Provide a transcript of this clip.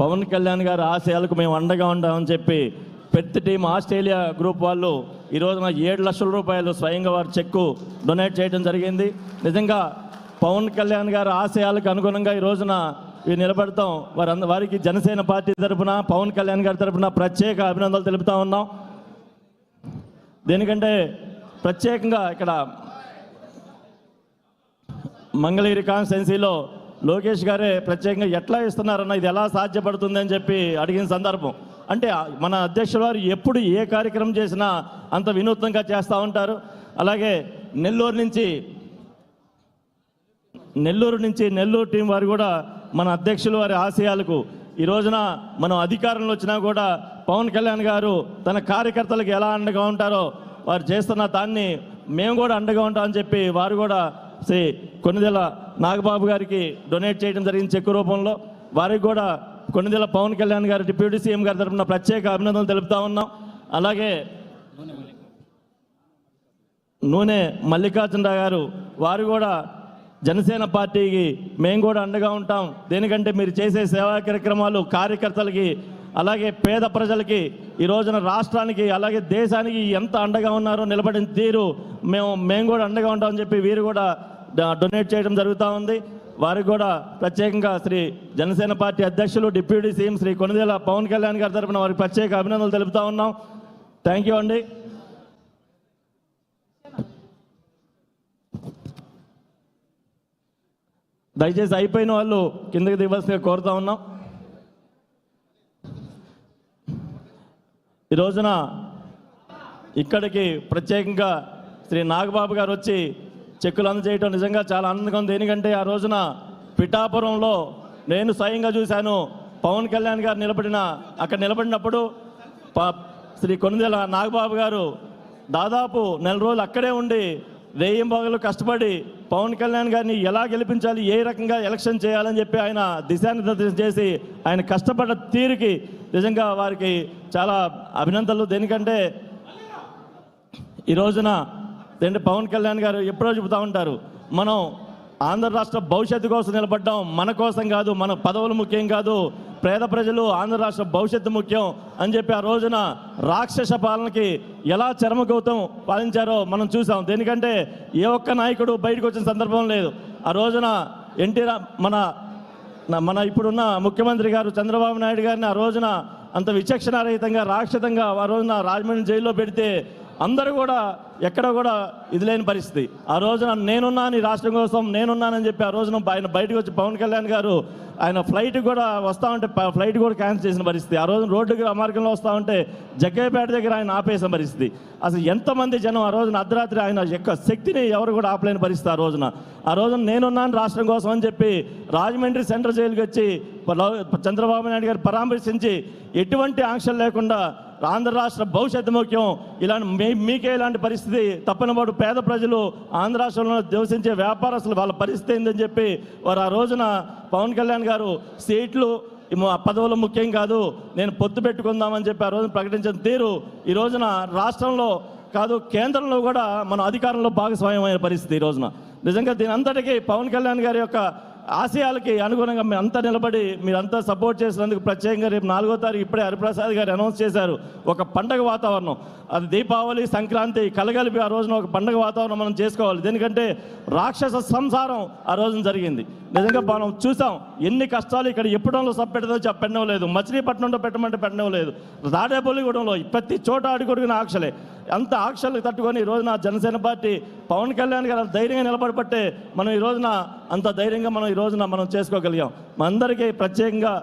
పవన్ కళ్యాణ్ గారి ఆశయాలకు మేము అండగా ఉంటామని చెప్పి పెద్ద టీం ఆస్ట్రేలియా గ్రూప్ వాళ్ళు ఈ రోజున ఏడు లక్షల రూపాయలు స్వయంగా వారు చెక్కు డొనేట్ చేయడం జరిగింది. నిజంగా పవన్ కళ్యాణ్ గారి ఆశయాలకు అనుగుణంగా ఈ రోజున ఇవి నిలబడతాం. వారి వారికి జనసేన పార్టీ తరపున పవన్ కళ్యాణ్ గారి తరపున ప్రత్యేక అభినందనలు తెలుపుతా ఉన్నాం. దేనికంటే ప్రత్యేకంగా ఇక్కడ మంగళగిరి కాన్స్టెన్సీలో లోకేష్ గారే ప్రత్యేకంగా ఎట్లా ఇస్తున్నారన్న ఇది ఎలా సాధ్యపడుతుంది అని చెప్పి అడిగిన సందర్భం. అంటే మన అధ్యక్షుల వారు ఎప్పుడు ఏ కార్యక్రమం చేసినా అంత వినూత్నంగా చేస్తూ ఉంటారు. అలాగే నెల్లూరు నుంచి నెల్లూరు నుంచి నెల్లూరు టీం వారు కూడా మన అధ్యక్షుల వారి ఆశయాలకు ఈ రోజున మనం అధికారంలో వచ్చినా కూడా పవన్ కళ్యాణ్ గారు తన కార్యకర్తలకు ఎలా అండగా ఉంటారో వారు చేస్తున్న దాన్ని మేము కూడా అండగా ఉంటామని చెప్పి వారు కూడా శ్రీ కొన్నిదెల నాగబాబు గారికి డొనేట్ చేయడం జరిగింది చెక్కు రూపంలో. వారికి కూడా కొన్నిదెల పవన్ కళ్యాణ్ గారు డిప్యూటీ సీఎం గారి తరఫున ప్రత్యేక అభినందనలు తెలుపుతా ఉన్నాం. అలాగే నూనె మల్లికార్జునరావు గారు వారు కూడా జనసేన పార్టీకి మేము కూడా అండగా ఉంటాం. దేనికంటే మీరు చేసే సేవా కార్యక్రమాలు కార్యకర్తలకి అలాగే పేద ప్రజలకి ఈ రోజున రాష్ట్రానికి అలాగే దేశానికి ఎంత అండగా ఉన్నారో నిలబడిన తీరు. మేము మేము కూడా అండగా ఉంటామని చెప్పి వీరు కూడా డొనేట్ చేయడం జరుగుతూ ఉంది. వారికి కూడా ప్రత్యేకంగా శ్రీ జనసేన పార్టీ అధ్యక్షులు డిప్యూటీ సీఎం శ్రీ కొనిదేల పవన్ కళ్యాణ్ గారి తరపున వారికి ప్రత్యేక అభినందనలు తెలుపుతా ఉన్నాం. థ్యాంక్ యూ అండి. దయచేసి అయిపోయిన వాళ్ళు కిందకి దిగవలసిందిగా కోరుతా ఉన్నాం. ఈ రోజున ఇక్కడికి ప్రత్యేకంగా శ్రీ నాగబాబు గారు వచ్చి చెక్కులు అందజేయటం నిజంగా చాలా ఆనందంగా ఉంది. ఎందుకంటే ఆ రోజున పిఠాపురంలో నేను స్వయంగా చూశాను. పవన్ కళ్యాణ్ గారు నిలబడిన అక్కడ నిలబడినప్పుడు శ్రీ కొనుదెల నాగబాబు గారు దాదాపు నెల రోజులు అక్కడే ఉండి రేయింబాగులు కష్టపడి పవన్ కళ్యాణ్ గారిని ఎలా గెలిపించాలి ఏ రకంగా ఎలక్షన్ చేయాలని చెప్పి ఆయన దిశానిర్దేశం చేసి ఆయన కష్టపడ్డ తీరుకి నిజంగా వారికి చాలా అభినందనలు. దేనికంటే ఈ రోజున అంటే పవన్ కళ్యాణ్ గారు ఎప్పుడో చెబుతూ ఉంటారు మనం ఆంధ్ర రాష్ట్ర భవిష్యత్తు కోసం నిలబడ్డాం మన కోసం కాదు మన పదవులు ముఖ్యం కాదు పేద ప్రజలు ఆంధ్ర రాష్ట్ర భవిష్యత్తు ముఖ్యం అని చెప్పి ఆ రోజున రాక్షస పాలనకి ఎలా చరమగౌతం పాలించారో మనం చూసాం. దేనికంటే ఏ ఒక్క నాయకుడు బయటకు వచ్చిన సందర్భం లేదు. ఆ రోజున ఎన్టీ మన మన ఇప్పుడున్న ముఖ్యమంత్రి గారు చంద్రబాబు నాయుడు గారిని ఆ రోజున అంత విచక్షణారహితంగా రాక్షతంగా ఆ రోజున రాజమండ్రి జైల్లో పెడితే అందరూ కూడా ఎక్కడ కూడా ఇది లేని పరిస్థితి. ఆ రోజున నేనున్నాను ఈ రాష్ట్రం కోసం నేనున్నానని చెప్పి ఆ రోజున ఆయన బయటకు వచ్చి పవన్ కళ్యాణ్ గారు ఆయన ఫ్లైట్ కూడా వస్తా ఉంటే ఫ్లైట్ కూడా క్యాన్సిల్ చేసిన పరిస్థితి. ఆ రోజున రోడ్డుకి ఆ మార్గంలో వస్తూ ఉంటే జగ్గయ్యపేట దగ్గర ఆయన ఆపేసిన పరిస్థితి. అసలు ఎంతమంది జనం ఆ రోజున అర్ధరాత్రి ఆయన యొక్క శక్తిని ఎవరు కూడా ఆపలేని పరిస్థితి ఆ రోజున. ఆ రోజున నేనున్నాను రాష్ట్రం కోసం అని చెప్పి రాజమండ్రి సెంట్రల్ జైలుకి వచ్చి చంద్రబాబు నాయుడు గారు పరామర్శించి ఎటువంటి ఆంక్షలు లేకుండా ఆంధ్ర రాష్ట్ర భవిష్యత్తు ముఖ్యం. ఇలాంటి మీ మీకే ఇలాంటి పరిస్థితి తప్పనివాడు పేద ప్రజలు ఆంధ్ర రాష్ట్రంలో నివసించే వ్యాపారస్తులు వాళ్ళ పరిస్థితి ఏందని చెప్పి వారు ఆ రోజున పవన్ కళ్యాణ్ గారు సీట్లు పదవులు ముఖ్యం కాదు నేను పొత్తు పెట్టుకుందామని చెప్పి ఆ రోజున ప్రకటించిన తీరు ఈ రోజున రాష్ట్రంలో కాదు కేంద్రంలో కూడా మన అధికారంలో భాగస్వామ్యమైన పరిస్థితి ఈ రోజున. నిజంగా దీని అంతటికీ పవన్ కళ్యాణ్ గారి యొక్క ఆశయాలకి అనుగుణంగా మీ అంతా నిలబడి మీరంతా సపోర్ట్ చేసినందుకు ప్రత్యేకంగా రేపు నాలుగో తారీఖు ఇప్పుడే హరిప్రసాద్ గారు అనౌన్స్ చేశారు. ఒక పండగ వాతావరణం. అది దీపావళి సంక్రాంతి కలగలిపి ఆ రోజున ఒక పండగ వాతావరణం మనం చేసుకోవాలి. ఎందుకంటే రాక్షస సంసారం ఆ రోజున జరిగింది. నిజంగా మనం చూసాం ఎన్ని కష్టాలు ఇక్కడ ఎప్పుడంలో సబ్ పెట్టదో చెప్ప లేదు మచిలీపట్నంలో పెట్టమంటే పెట్టడం లేదు తాడేపల్లిగూడెంలో ప్రతి చోట అడుగుడుగున ఆక్షలే. అంత ఆక్షలు తట్టుకొని ఈ రోజున జనసేన పార్టీ పవన్ కళ్యాణ్ గారు ధైర్యంగా నిలబడబట్టే మనం ఈ రోజున అంత ధైర్యంగా మనం ఈ రోజున మనం చేసుకోగలిగాం. అందరికీ ప్రత్యేకంగా